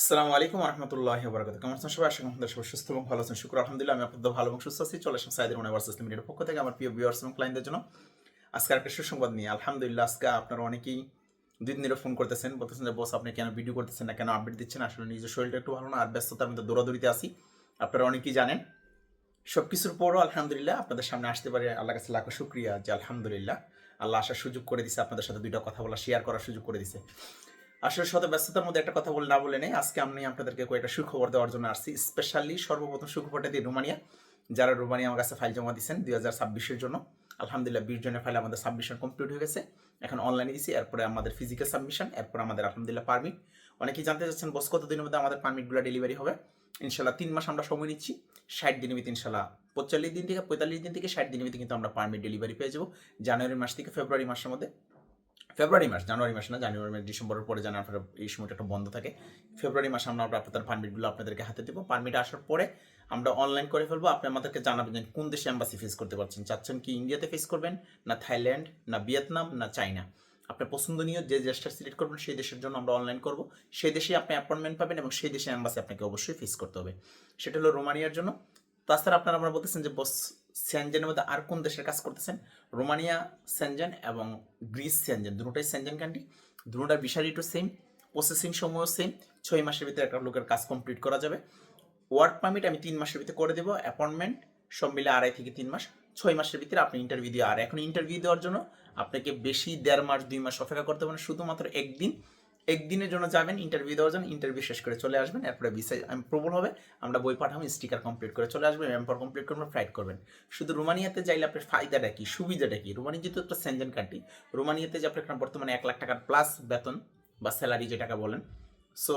আসসালামু আলাইকুম রহমতুল্লাহ বরকত কেমন আছেন সবাই? আশা করি সবাই সুস্থ এবং ভালো আছেন। শুক্র, আলহামদুলিল্লাহ, আমি আপনাদের ভালো এবং সুস্থ আছি। চলে আসলাম সাইদের মনে ভার্সেস লিমিটেড পক্ষ থেকে আমার প্রিয় ভিউয়ার্স এবং ক্লায়েন্টদের জন্য। আজকে একটা সুসংবাদ নিয়ে। আলহামদুলিল্লাহ, আজকে আপনারা অনেকেই দুই দিন ফোন করতেছেন, বলতেছেন যে, বস, আপনি কেন ভিডিও করতেছেন না? কেন আপডেট দিচ্ছেন? আসলে নিজের শরীরটা একটু ভালো না, আর ব্যস্ততার মধ্যে দৌড়াদৌড়িতে আসি আপনারা অনেকেই জানেন। সব কিছুর পরও আলহামদুলিল্লাহ আপনাদের সামনে আসতে পারে আল্লাহ কাছে লাখো শুক্রিয়া যে, আলহামদুলিল্লাহ, আল্লাহ আসার সুযোগ করে দিছে। আপনাদের সাথে দুইটা কথা বলা শেয়ার করার সুযোগ করে দিছে। আসলে শত ব্যস্ততার মধ্যে একটা কথা বলে না বলে নেই। আজকে আমি আপনাদেরকে কয়েকটা সুখবর দেওয়ার জন্য আসছি। স্পেশালি সর্বপ্রথম সুখবরটা দিয়ে রোমানিয়া। যারা রোমানিয়া আমার কাছে ফাইল জমা দিচ্ছেন দুই হাজার ছাব্বিশের জন্য। আলহামদুলিল্লাহ বিশ জনের ফাইল আমাদের সাবমিশন কমপ্লিট হয়ে গেছে। এখন অনলাইনে দিছি এরপরে আমাদের ফিজিক্যাল সাবমিশন এরপর আমাদের আলহামদুলিল্লাহ পারমিট অনেকেই জানতে চাচ্ছেন বস কত দিনের মধ্যে আমাদের পারমিটগুলো ডেলিভারি হবে? ইনশাল্লাহ তিন মাস আমরা সময় নিচ্ছি, ষাট দিনের ভিতরে ইনশাল্লাহ পঁয়তাল্লিশ দিন থেকে, পঁয়তাল্লিশ দিন থেকে ষাট দিনের ভিতরে কিন্তু আমরা পারমিট ডেলিভারি পেয়ে যাব। জানুয়ারি মাস থেকে ফেব্রুয়ারি মাসের মধ্যে। ফেব্রুয়ারি মাস, জানুয়ারি মাস না, জানুয়ারি মাস, ডিসেম্বরের পরে ফেব্রুয়ারি এই সময়টা একটা বন্ধ থাকে। ফেব্রুয়ারি মাসে আমরা আপনাদের পারমিটগুলো আপনাদেরকে হাতে দেবো। পারমিট আসার পরে আমরা অনলাইন করে ফেলব। আপনি আমাদেরকে জানাবেন যে কোন দেশে অ্যাম্বাসি ফেস করতে পারছেন। চাচ্ছেন কি ইন্ডিয়াতে ফেস করবেন, না থাইল্যান্ড না ভিয়েতনাম না চাইনা আপনার পছন্দনীয় যে দেশটা সিলেক্ট করবেন, সেই দেশের জন্য আমরা অনলাইন করব। সেই দেশে আপনি অ্যাপয়েন্টমেন্ট পাবেন এবং সেই দেশে অ্যাম্বাসি আপনাকে অবশ্যই ফেস করতে হবে। সেটা হলো রোমানিয়ার জন্য। তাছাড়া আপনারা আমরা বলতেছেন যে বস স্যানজেনের মধ্যে আর কোন দেশের কাজ করতেছেন? রোমানিয়া স্যানজেন এবং গ্রিস স্যানজেন দুটোটাই স্যানজেন কান্ট্রি দুটোটার বিষয় একটু সেম প্রসেসিং সময়ও সেম ছয় মাসের ভিতরে একটা লোকের কাজ কমপ্লিট করা যাবে। ওয়ার্ক পারমিট আমি তিন মাসের ভিতরে করে দেবো অ্যাপয়েন্টমেন্ট সব মিলে আড়াই থেকে তিন মাস। ছয় মাসের ভিতরে আপনি ইন্টারভিউ দিয়ে, আর এখন ইন্টারভিউ দেওয়ার জন্য আপনাকে বেশি দেড় মাস, দুই মাস অপেক্ষা করতে হবে না, শুধুমাত্র একদিন একদিনের জন্য যাবেন ইন্টারভিউ দেওয়ার জন্য ইন্টারভিউ শেষ করে চলে আসবেন, এরপরে ভিসা প্রবল হবে, আমরা বই পাঠাবো স্টিকার কমপ্লিট করে চলে আসবেন এরপর কমপ্লিট করবেন ফ্লাইট করবেন। শুধু রোমানিয়াতে যাইলে আপনার ফায়দাটা কি, সুবিধাটা কি? রোমানিয়া যেহেতু একটা সেনজেন কান্ট্রি রোমানিয়াতে যে আপনার বর্তমানে এক লাখ টাকার প্লাস বেতন বা স্যালারি যে টাকা বলেন সো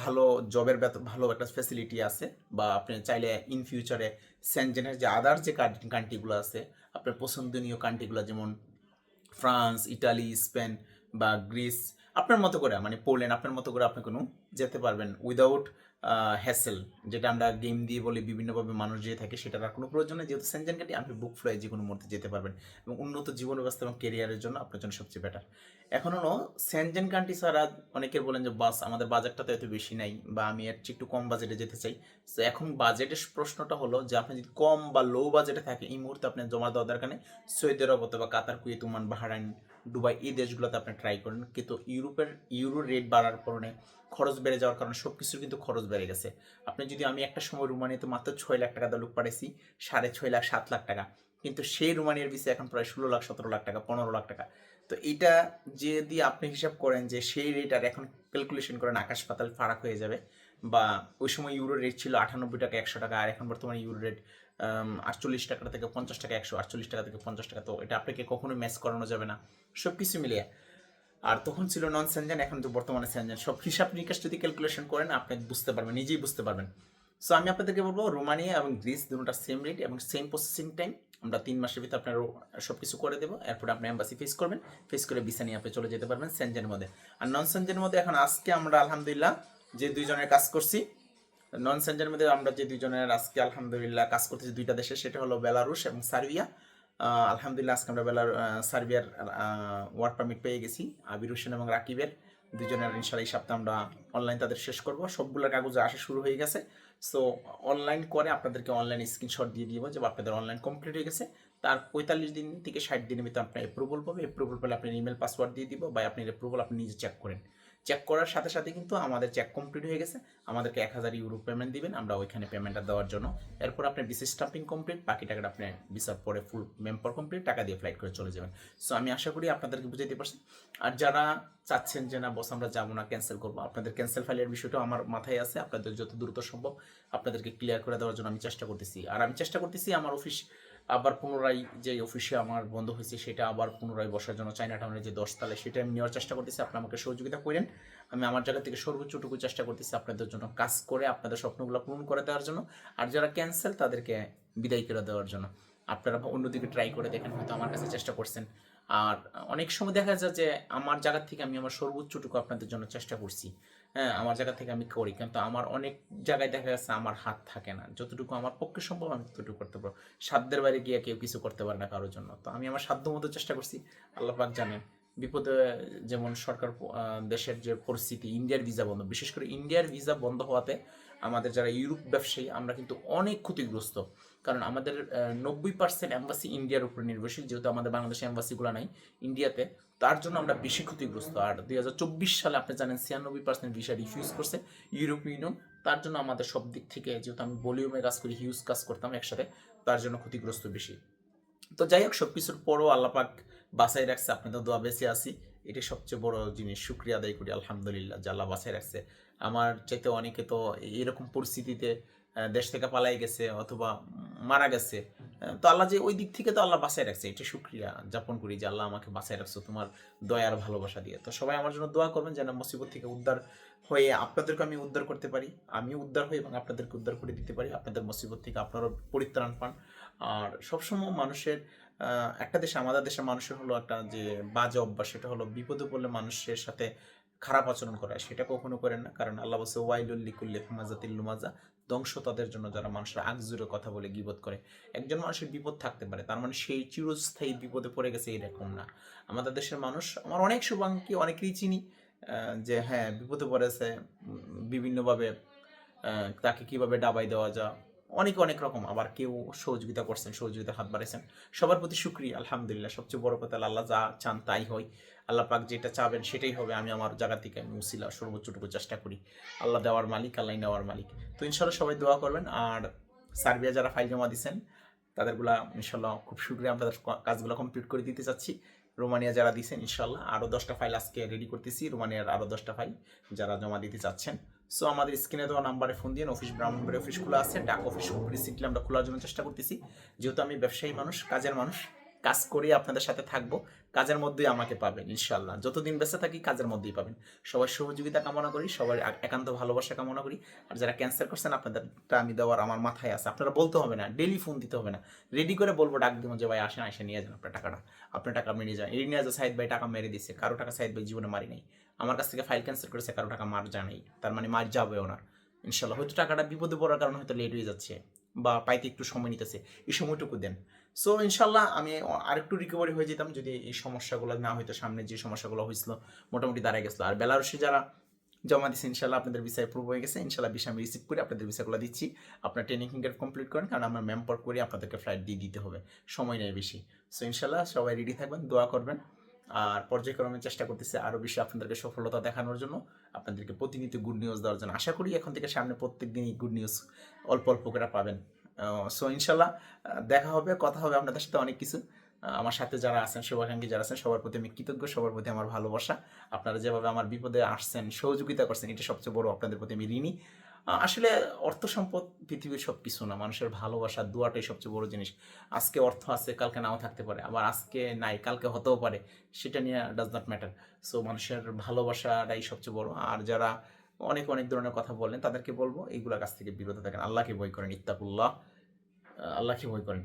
ভালো জবের বেতন, ভালো একটা ফেসিলিটি আছে বা আপনি চাইলে ইন ফিউচারে সেনজেনের যে আদার যে কান্ট্রিগুলো আছে, আপনার পছন্দনীয় কান্ট্রিগুলো যেমন ফ্রান্স ইটালি স্পেন বা গ্রিস আপনার মতো করে মানে পোল্যান্ড আপনার মতো করে আপনি কোনো যেতে পারবেন উইদাউট হ্যাসেল যেটা আমরা গেম দিয়ে বলি, বিভিন্নভাবে মানুষ যেয়ে থাকে, সেটার আর কোনো প্রয়োজন নেই। যেহেতু সেনজেন কান্ট্রি আপনি বুক ফ্লাই যে কোনো মুহূর্তে যেতে পারবেন এবং উন্নত জীবন ব্যবস্থা এবং কেরিয়ারের জন্য আপনার জন্য সবচেয়ে বেটার এখনও সেনজেন কান্ট্রি ছাড়া অনেকে বলেন যে, বাস, আমাদের বাজেটটা তো এত বেশি নাই বা আমি এর একটু কম বাজেটে যেতে চাই। তো এখন বাজেটের প্রশ্নটা হলো যে, আপনি যদি কম বা লো বাজেটে থাকে, এই মুহূর্তে আপনি জমা দেওয়া দরকার নেই। সৌদি আরব অথবা Qatar, Kuwait, Oman, Bahrain Dubai, এই দেশগুলোতে আপনি ট্রাই করেন। কিন্তু ইউরোপের ইউরো রেট বাড়ার কারণে খরচ বেড়ে যাওয়ার কারণে সব কিছুর কিন্তু খরচ বেড়ে গেছে। আপনি যদি আমি একটা সময় রুমানিয়াতে মাত্র ছয় লাখ টাকা দিয়ে লোক সাড়ে ছয় লাখ, সাত লাখ টাকা। কিন্তু সেই রুমানির বিষয়ে এখন প্রায় ষোলো লাখ, সতেরো লাখ টাকা, পনেরো লাখ টাকা। তো এটা যদি আপনি হিসাব করেন যে সেই রেট আর এখন ক্যালকুলেশন করেন আকাশ পাতাল ফারাক হয়ে যাবে বা ওই সময় ইউরো রেট ছিল আটানব্বই টাকা, একশো টাকা, আর এখন বর্তমানে ইউরো রেট আটচল্লিশ টাকা থেকে পঞ্চাশ টাকা, একশো আটচল্লিশ টাকা থেকে পঞ্চাশ টাকা। তো এটা আপনাকে কখনোই ম্যাচ করানো যাবে না। সব কিছু মিলিয়ে। আর তখন ছিল নন সেনজেন এখন তো বর্তমানে সেনজেন সব হিসাব নিকাশ যদি ক্যালকুলেশন করেন, আপনি বুঝতে পারবেন, নিজেই বুঝতে পারবেন। সো আমি আপনাদেরকে বলব, রোমানিয়া এবং গ্রিস, দুটোটা সেম রেট এবং সেম প্রসেসিং টাইম আমরা তিন মাসের ভিতরে আপনার সব কিছু করে দেবো। এরপরে আপনি অ্যাম্বাসি ফেস করবেন। ফেস করে ভিসা নিয়ে আপনি চলে যেতে পারবেন সেনজেনের মধ্যে আর নন সেনজেনের মধ্যে এখন আজকে আমরা আলহামদুলিল্লাহ যে দুইজনের কাজ করছি নন সেনজেনের মধ্যে আমরা যে দুইজনের আজকে আলহামদুলিল্লাহ কাজ করতেছি দুইটা দেশে, সেটা হলো বেলারুশ এবং সার্বিয়া আলহামদুলিল্লাহ আজকে আমরা বেলার সার্বিয়ার ওয়ার্ক পারমিট পেয়ে গেছি। আবির হোসেন এবং রাকিবের। দুজনের ইনশাল্লাহ এই সপ্তাহে আমরা অনলাইন তাদের শেষ করব। সবগুলোর কাগজে আসা শুরু হয়ে গেছে। সো অনলাইন করে আপনাদেরকে অনলাইন স্ক্রিনশট দিয়ে দিব যে আপনাদের অনলাইন কমপ্লিট হয়ে গেছে। তার পঁয়তাল্লিশ দিন থেকে ষাট দিনের ভিতরে আপনার অ্যাপ্রুভাল পাবে। অ্যাপ্রুভাল পেলে আপনি ইমেল পাসওয়ার্ড দিয়ে দিব বা আপনি অ্যাপ্রুভাল আপনি নিজে চেক করেন। চেক করার সাথে সাথে কিন্তু আমাদের চেক কমপ্লিট হয়ে গেছে। আমাদেরকে এক হাজার ইউরো পেমেন্ট দিবেন। আমরা ওইখানে পেমেন্টটা দেওয়ার জন্য। এরপর আপনি বিসি স্টাম্পিং কমপ্লিট বাকি টাকাটা আপনি বিসার পরে ফুল মেম্বার কমপ্লিট টাকা দিয়ে ফ্লাইট করে চলে যাবেন। সো আমি আশা করি আপনাদেরকে বুঝাইতে পারছি। আর যারা চাচ্ছেন যে, না বস আমরা যাব না ক্যান্সেল করব। আপনাদের ক্যান্সেল ফাইলের বিষয়টা আমার মাথায় আছে। আপনাদের যত দ্রুত সম্ভব আপনাদেরকে ক্লিয়ার করে দেওয়ার জন্য আমি চেষ্টা করতেছি। আর আমি চেষ্টা করতেছি আমার অফিস আবার পুনরায় যে অফিসে আমার বন্ধ হয়েছে, সেটা আবার পুনরায় বসার জন্য চাইনা টাউনের যে দশতলে সেটা আমি নেওয়ার চেষ্টা করতেছি। আপনি আমাকে সহযোগিতা করেন। আমি আমার জায়গা থেকে সর্বোচ্চটুকু চেষ্টা করতেছি আপনাদের জন্য কাজ করে, আপনাদের স্বপ্নগুলো পূরণ করে দেওয়ার জন্য। আর যারা ক্যান্সেল তাদেরকে বিদায় করে দেওয়ার জন্য। আপনারা অন্যদিকে ট্রাই করে দেখেন, হয়তো আমার কাছে চেষ্টা করছেন। আর অনেক সময় দেখা যায় যে, আমার জায়গা থেকে আমি আমার সর্বোচ্চটুকু আপনাদের জন্য চেষ্টা করছি। হ্যাঁ আমার জায়গা থেকে আমি করি। কিন্তু আমার অনেক জায়গায় দেখা যাচ্ছে আমার হাত থাকে না। যতটুকু আমার পক্ষে সম্ভব আমি ততটুকু করতে পারব। সাধ্যের বাইরে গিয়ে কেউ কিছু করতে পারে না কারোর জন্য। তো আমি আমার সাধ্য মতো চেষ্টা করছি। আল্লাহ পাক জানেন। বিপদে, যেমন সরকার দেশের যে পরিস্থিতি, ইন্ডিয়ার ভিসা বন্ধ। বিশেষ করে ইন্ডিয়ার ভিসা বন্ধ হওয়াতে আমাদের যারা ইউরোপ ব্যবসায়ী, আমরা কিন্তু অনেক ক্ষতিগ্রস্ত। কারণ আমাদের নব্বই পার্সেন্ট অ্যাম্বাসি ইন্ডিয়ার উপরে নির্ভরশীল, যেহেতু আমাদের বাংলাদেশে অ্যাম্বাসিগুলো নাই, ইন্ডিয়াতে। তার জন্য আমরা বেশি ক্ষতিগ্রস্ত। আর দুই হাজার চব্বিশ সালে আপনি জানেন, ছিয়ানব্বই পার্সেন্ট ভিসা রিফিউজ করছে ইউরোপীয় ইউনিয়ন তার জন্য আমাদের সব দিক থেকে, যেহেতু আমি ভলিউমে কাজ করি হিউজ কাজ করতাম একসাথে, তার জন্য ক্ষতিগ্রস্ত বেশি। তো যাই হোক সব কিছুর পরও আল্লাপাক বাসায় রাখছে, আপনাদের দোয়া বেঁচে আসি এটি সবচেয়ে বড় জিনিস, শুক্রিয়া আদায় করি, আলহামদুলিল্লাহ আল্লাহ বাসায় রাখছে। আমার চাইতে অনেকে তো এরকম পরিস্থিতিতে দেশ থেকে পালাই গেছে অথবা মারা গেছে। তো আল্লাহ যে ওই দিক থেকে তো আল্লাহ বাসায় রাখছে। এটা শুক্রিয়া যাপন করি যে আল্লাহ আমাকে বাসায় রাখছো, তোমার দয়ার ভালোবাসা দিয়ে। তো সবাই আমার জন্য দোয়া করবেন যেন মুসিবত থেকে উদ্ধার হয়ে আপনাদেরকে আমি উদ্ধার করতে পারি। আমি উদ্ধার হই এবং আপনাদেরকে উদ্ধার করে দিতে পারি। আপনাদের মুসিবত থেকে আপনারা পরিত্রাণ পান। আর সবসময় মানুষের একটা দেশে আমাদের দেশের মানুষের হলো একটা যে বাজে অভ্যাস, সেটা হলো বিপদে পড়লে মানুষের সাথে খারাপ আচরণ করা। সেটা কখনো করেন না। কারণ আল্লাহ বলছে ওয়াইলুল্লি কুল্লি হুমাজাতিল লুমাজা। ধ্বংস তাদের জন্য যারা মানুষের আগজুরে কথা বলে গিবত করে। একজন মানুষের বিপদ থাকতে পারে, তার মানে সেই চিরস্থায়ী বিপদে পড়ে গেছে এরকম না। আমাদের দেশের মানুষ, আমার অনেক শুভাঙ্কি অনেকেই চিনি যে হ্যাঁ বিপদে পড়েছে বিভিন্নভাবে তাকে কীভাবে ডাবাই দেওয়া যায় অনেক অনেক রকম। আবার কেউ সহযোগিতা করছেন সহযোগিতা হাত বাড়াইছেন। সবার প্রতি সুক্রিয়া আলহামদুলিল্লাহ। সবচেয়ে বড় কথা আল্লাহ যা চান তাই হয়। আল্লাহ পাক যেটা চাবেন সেটাই হবে। আমি আমার জায়গা থেকে আমি মুসিলা সর্বোচ্চটুকু চেষ্টা করি। আল্লাহ দেওয়ার মালিক, আল্লাহ নেওয়ার মালিক। তো ইনশাল্লাহ সবাই দোয়া করবেন। আর সার্বিয়া যারা ফাইল জমা দিচ্ছেন তাদেরগুলা ইনশাল্লাহ খুব শীঘ্রই আমরা তাদের কাজগুলো কমপ্লিট করে দিতে চাচ্ছি। রোমানিয়া যারা দিচ্ছেন ইনশাল্লাহ আরও দশটা ফাইল আজকে রেডি করতেছি। রোমানিয়ার আরও দশটা ফাইল যারা জমা দিতে চাচ্ছেন। সো আমাদের স্ক্রিনে দেওয়া নাম্বারে ফোন দিয়ে অফিস ব্রাহ্মণবাড়ি অফিস আছে। ডাক অফিস সিটি আমরা খোলার জন্য চেষ্টা করতেছি। যেহেতু আমি ব্যবসায়ী মানুষ, কাজের মানুষ কাজ করে আপনাদের সাথে থাকব। কাজের মধ্যেই আমাকে পাবেন ইনশাল্লাহ যতদিন বেঁচে থাকি, কাজের মধ্যেই পাবেন। সবার সহযোগিতা কামনা করি, সবার একান্ত ভালোবাসা কামনা করি। আর যারা ক্যান্সেল করছেন, আপনাদেরটা আমি দেওয়ার আমার মাথায় আছে। আপনারা বলতে হবে না ডেলি ফোন দিতে হবে না। রেডি করে বলব, ডাক দিব যে, ভাই, আসেন এসে নিয়ে যান আপনার টাকাটা। আপনার টাকা মেরে যান। এই নিয়ে যে, সাইদ ভাই, টাকা মেরে দিচ্ছে কারও টাকা সাইদ ভাই জীবনে মারি নাই। আমার কাছ থেকে ফাইল ক্যান্সেল করেছে, কারও টাকা মার জানেই তার মানে মার যাবেও না। ইনশাল্লাহ হয়তো টাকাটা বিপদে পড়ার কারণে হয়তো লেট হয়ে যাচ্ছে। বা পাইতে একটু সময় নিতেছে, এই সময়টুকু দেন। সো ইনশাল্লাহ আমি আরেকটু রিকভারি হয়ে যেতাম যদি এই সমস্যাগুলো না হয়তো সামনে যে সমস্যাগুলো হয়েছিল মোটামুটি দাঁড়ায় গেছিল। আর বেলারসি যারা জমা দিচ্ছে ইনশাল্লাহ আপনাদের ভিসা অ্যাপ্রুভ হয়ে গেছে। ইনশাল্লাহ ভিসা আমি রিসিভ করে আপনাদের ভিসাগুলো দিচ্ছি। আপনার ট্রেনিং কমপ্লিট করেন, কারণ আমরা ম্যাম পর করে, আপনাদেরকে ফ্লাইট দিয়ে দিতে হবে। সময় নেই বেশি। সো ইনশাল্লাহ সবাই রেডি থাকবেন, দোয়া করবেন। আর পর্যায়ক্রমে চেষ্টা করতেছি আরও বেশি আপনাদেরকে সফলতা দেখানোর জন্য। আপনাদেরকে প্রতিনিয়ত গুড নিউজ দেওয়ার জন্য আশা করি এখন থেকে সামনে প্রত্যেক দিনই গুড নিউজ অল্প অল্প করে পাবেন। সো ইনশাল্লাহ দেখা হবে, কথা হবে আপনাদের সাথে অনেক কিছু। আমার সাথে যারা আছেন, শুভাকাঙ্ক্ষী যারা আছেন, সবার প্রতি আমি কৃতজ্ঞ, সবার প্রতি আমার ভালোবাসা। আপনারা যেভাবে আমার বিপদে আসছেন, সহযোগিতা করছেন, এটা সবচেয়ে বড় আপনাদের প্রতি আমি ঋণী। আসলে অর্থ সম্পদ পৃথিবীর সব কিছু না, মানুষের ভালোবাসা দোয়াটাই সবচেয়ে বড় জিনিস। আজকে অর্থ আছে, কালকে নাও থাকতে পারে, আবার আজকে নাই, কালকে হতেও পারে, সেটা নিয়ে ডাজ নট ম্যাটার সো মানুষের ভালোবাসাটাই সবচেয়ে বড়, আর যারা অনেক অনেক ধরনের কথা বলেন, তাদেরকে বলব, এইগুলোর কাছ থেকে বিরত থাকেন। আল্লাহকে বই করেন, ইত্তাকুল্লাহ আল্লাহকে বই করেন।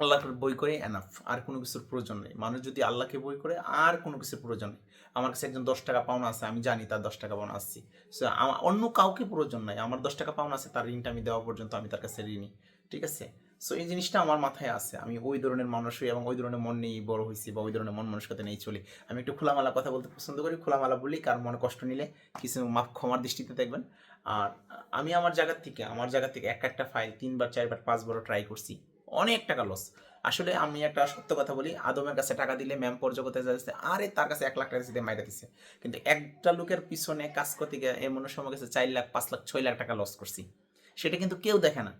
আল্লাহকে বই করে এনাফ আর কোনো কিছুর প্রয়োজন নেই। মানুষ যদি আল্লাহকে বই করে, আর কোনো কিছুর প্রয়োজন নেই। আমার কাছে একজন দশ টাকা পাওনা আছে, আমি জানি তার দশ টাকা পাওনা আসছি। সো আমার অন্য কাউকে প্রয়োজন নাই। আমার দশ টাকা পাওনা আছে, তার ঋণটা আমি দেওয়া পর্যন্ত আমি তার কাছে ঋণী। ঠিক আছে? সো এই জিনিসটা আমার মাথায় আছে। আমি ওই ধরনের মানুষ হই এবং ওই ধরনের মন নিয়েই বড় হয়েছি বা ওই ধরনের মন মানুষকে নিয়েই চলি। আমি একটু খোলামেলা কথা বলতে পছন্দ করি, খোলামেলা বলি, কার মনে কষ্ট নিলে কিছু মাফ ক্ষমার দৃষ্টিতে দেখবেন। আর আমি আমার জায়গা থেকে, আমার জায়গা থেকে এক একটা ফাইল তিনবার, চারবার, পাঁচবারও ট্রাই করছি। অনেক টাকা লস আসলে আমি একটা সত্য কথা বলি, আদমের কাছে টাকা দিলে ম্যাম পর জগতে যাচ্ছে আরে তার কাছে এক লাখ টাকা দিতে মাইরা দিছে। কিন্তু একটা লোকের পিছনে কাজ করতে গিয়ে এমন সময় গেছে চার লাখ, পাঁচ লাখ, ছয় লাখ টাকা লস করছি। সেটা কিন্তু কেউ দেখে না।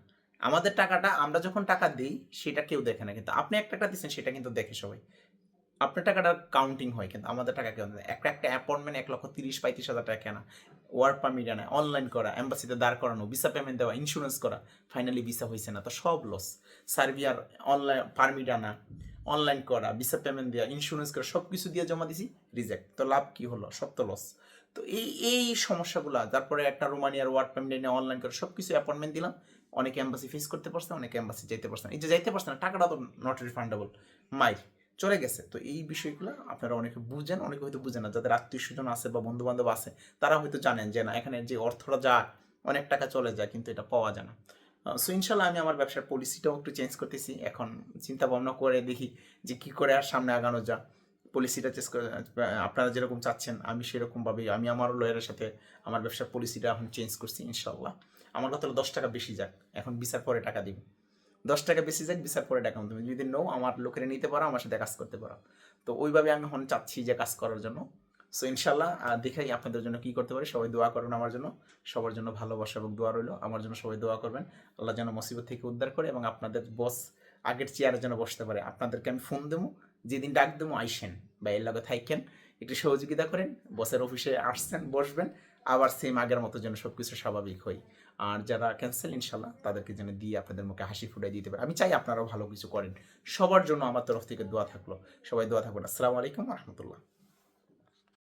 আমাদের টাকাটা আমরা যখন টাকা দিই, সেটা কেউ দেখে না। কিন্তু আপনি এক টাকা দিচ্ছেন সেটা কিন্তু দেখে সবাই। আপনার টাকাটা কাউন্টিং হয়, কিন্তু আমাদের টাকা কেউ একটা একটা অ্যাপয়েন্টমেন্ট এক লক্ষ তিরিশ, পঁয়ত্রিশ হাজার টাকা কেনা। ওয়ার্ক পারমিট আনা অনলাইন করা এম্বাসিতে দাঁড় করানো ভিসা পেমেন্ট দেওয়া ইন্স্যুরেন্স করা ফাইনালি ভিসা হয়েছে না, তো সব লস সার্বিয়ার অনলাইন পারমিট আনা অনলাইন করা ভিসা পেমেন্ট দেওয়া ইন্স্যুরেন্স করা সব কিছু দিয়ে জমা দিছি রিজেক্ট তো লাভ কি হলো? সব তো লস তো এই এই সমস্যাগুলো, তারপরে একটা রোমানিয়ার ওয়ার্ক পারমিট এনে অনলাইন করে সব কিছু অ্যাপয়েন্টমেন্ট দিলাম, অনেকে এম্বাসি ফেস করতে পারছে, অনেকে এম্বাসি যেতে পারছে না। এই যে যাইতে পারছে না, টাকাটা তো নট রিফান্ডেবল মাই চলে গেছে। তো এই বিষয়গুলো আপনারা অনেকে বুঝেন, অনেকে হয়তো বুঝেন না। যাদের আত্মীয় স্বজন আছে বা বন্ধু বান্ধব আছে, তারা হয়তো জানেন যে না, এখানে যে অর্থটা যায় অনেক টাকা চলে যায়, কিন্তু এটা পাওয়া যায় না। সো ইনশাল্লাহ আমি আমার ব্যবসার পলিসিটাও একটু চেঞ্জ করতেছি। এখন চিন্তা ভাবনা করে দেখি যে কি করে আর সামনে আগানো যা পলিসিটা চেঞ্জ করে আপনারা যেরকম চাচ্ছেন, আমি সেরকমভাবেই, আমি আমার লয়ারের সাথে আমার ব্যবসার পলিসিটা এখন চেঞ্জ করছি ইনশাল্লাহ আমার কথা দশ টাকা বেশি যাক, এখন বিচার পরে টাকা দিব। দশ টাকা বেশি যাক, বিচার করে টাকা তুমি যদি নো আমার লোকেরা নিতে পারো, আমার সাথে কাজ করতে পারো। তো ওইভাবে আমি এখন চাচ্ছি যে কাজ করার জন্য। সো ইনশাল্লাহ দেখাই আপনাদের জন্য কি করতে পারি। সবাই দোয়া করবেন আমার জন্য। সবার জন্য ভালোবাসা এবং দোয়া রইল। আমার জন্য সবাই দোয়া করবেন। আল্লাহ যেন মুসিবত থেকে উদ্ধার করে এবং আপনাদের বস আগের চেয়ারে যেন বসতে পারে। আপনাদেরকে আমি ফোন দেবো। যেদিন ডাক দেবো, আইসেন। বা এর লগে থাকেন একটু সহযোগিতা করেন। বসের অফিসে আসছেন, বসবেন। আবার সেম আগের মতো যেন সব কিছু স্বাভাবিক হই আর যারা ক্যান্সেল ইনশাল্লাহ তাদেরকে যেন দিয়ে আপনাদের মুখে হাসি ফুটাই দিতে পারে। আমি চাই আপনারাও ভালো কিছু করেন। সবার জন্য আমার তরফ থেকে দোয়া থাকল। সবাই দোয়া থাকবেন। আসসালামু আলাইকুম রহমতুল্লাহ।